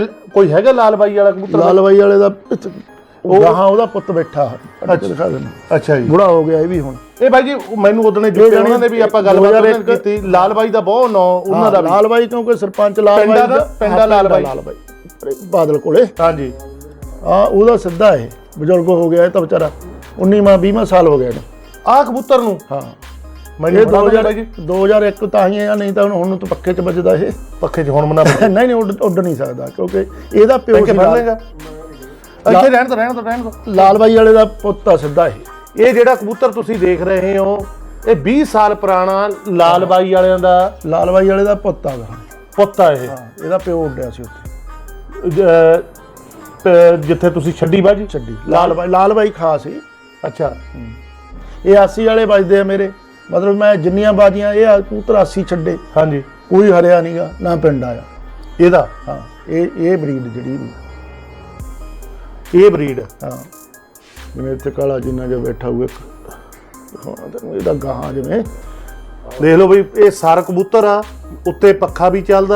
ਲ- ਕੋਈ ਹੈਗਾ ਲਾਲ ਬਾਈ ਵਾਲਾ ਕਬੂਤਰ? ਲਾਲ ਬਾਈ ਵਾਲੇ ਦਾ ਉਹ ਗਾਹਾਂ ਉਹਦਾ ਪੁੱਤ ਬੈਠਾ ਅੱਛਾ। ਦਿਖਾ ਦੇਣਾ ਅੱਛਾ ਜੀ। ਬੁੜਾ ਹੋ ਗਿਆ ਇਹ ਵੀ ਹੁਣ। ਇਹ ਬਾਈ ਜੀ ਮੈਨੂੰ ਉਦੋਂ ਜਾਣੀ ਉਹਨਾਂ ਨੇ ਵੀ ਆਪਾਂ ਗੱਲਬਾਤ ਉਹਨਾਂ ਨੇ 2001 ਕੀਤੀ। ਲਾਲ ਬਾਈ ਦਾ ਬਹੁਤ ਨਾਂ ਉਹਨਾਂ ਦਾ ਵੀ। ਲਾਲ ਬਾਈ ਕਿਉਂਕਿ ਸਰਪੰਚ ਲਾਲ ਪਿੰਡਾਂ ਬਾਈ ਦਾ- ਪਿੰਡਾਂ ਲਾਲ ਬਾਈ। ਲਾਲ ਬਾਈ। ਬਾਦਲ ਕੋਲੇ। ਹਾਂਜੀ। ਆ ਉਹਦਾ ਸਿੱਧਾ ਇਹ। ਬਜ਼ੁਰਗ ਹੋ ਗਿਆ ਇਹ ਤਾਂ ਵਿਚਾਰਾ। 19ਵਾਂ 20ਵਾਂ ਸਾਲ ਹੋ ਗਿਆ ਇਹਨੂੰ। ਆਹ ਕਬੂਤਰ ਨੂੰ? ਹਾਂ। ਮੈਨੂੰ ਇਹ ਬੜਾ 2000 ਬਾਈ ਜੀ 2001 ਤਾਂ ਹੀ ਆ ਨਹੀਂ ਤਾਂ ਹੁਣ ਹੁਣ ਤਾਂ ਪੱਖੇ 'ਚ ਵੱਜਦਾ ਇਹ। ਪੱਖੇ 'ਚ ਹੁਣ ਮਨਾ ਨਹੀਂ ਨਹੀਂ ਉੱਡ ਉੱਡ ਨਹੀਂ ਸਕਦਾ ਕਿਉਂਕਿ ਇਹਦਾ ਪਿਓ ਕਿ ਸੀ ਫੜ ਲਾਲ- ਲੇਗਾ ਇੱਥੇ ਰਹਿਣ ਤੋਂ ਰਹਿਣ ਤੋਂ ਰਹਿਣ ਤੋਂ ਲਾਲ ਬਾਈ ਵਾਲੇ ਦਾ ਪੁੱਤ ਆ ਸਿੱਧਾ ਇਹ। ਇਹ ਜਿਹੜਾ ਕਬੂਤਰ ਤੁਸੀਂ ਦੇਖ ਰਹੇ ਹੋ ਇਹ 20 ਸਾਲ ਪੁਰਾਣਾ ਲਾਲ ਬਾਈ ਵਾਲਿਆਂ ਦਾ ਲਾਲ ਬਾਈ ਵਾਲੇ ਦਾ ਪੁੱਤ ਆ ਗਾ। ਪੁੱਤ ਆ ਇਹ। ਹਾਂ ਇਹਦਾ ਪਿਓ ਉੱਡਿਆ ਸੀ ਉੱਥੇ। ਜਿੱਥੇ ਤੁਸੀਂ ਛੱਡੀ ਬਾਜੀ? ਛੱਡੀ। ਲਾਲ ਬਾਈ ਲਾਲ ਬਾਈ ਖਾਸ ਸੀ। ਅੱਛਾ। ਇਹ 80 ਵਾਲੇ ਵੱਜਦੇ ਆ ਮੇਰੇ। ਮਤਲਬ ਮੈਂ ਜਿੰਨੀਆਂ ਬਾਜੀਆਂ ਇਹ ਆ 80 ਛੱਡੇ। ਹਾਂਜੀ। ਕੋਈ ਹਰਿਆ ਨਹੀਂਗਾ ਨਾ ਪਿੰਡ ਆਇਆ। ਇਹਦਾ ਹਾਂ ਇਹ ਇਹ ਬਰੀਡ ਜਿਹੜੀ ਵੀ ਇਹ ਬਰੀਡ? ਹਾਂ। ਜਿਵੇਂ ਇੱਥੇ ਕਾਲਾ ਜਿੰਨਾ ਜਿਹਾ ਬੈਠਾ ਹੋਊ ਇੱਕ ਹਾਂ ਤੈਨੂੰ ਇਹਦਾ ਗਾਹਾਂ ਜਿਵੇਂ। ਦੇਖ ਲਓ ਬਈ ਇਹ ਸਾਰ ਕਬੂਤਰ ਆ ਉੱਤੇ ਪੱਖਾ ਵੀ ਚੱਲਦਾ।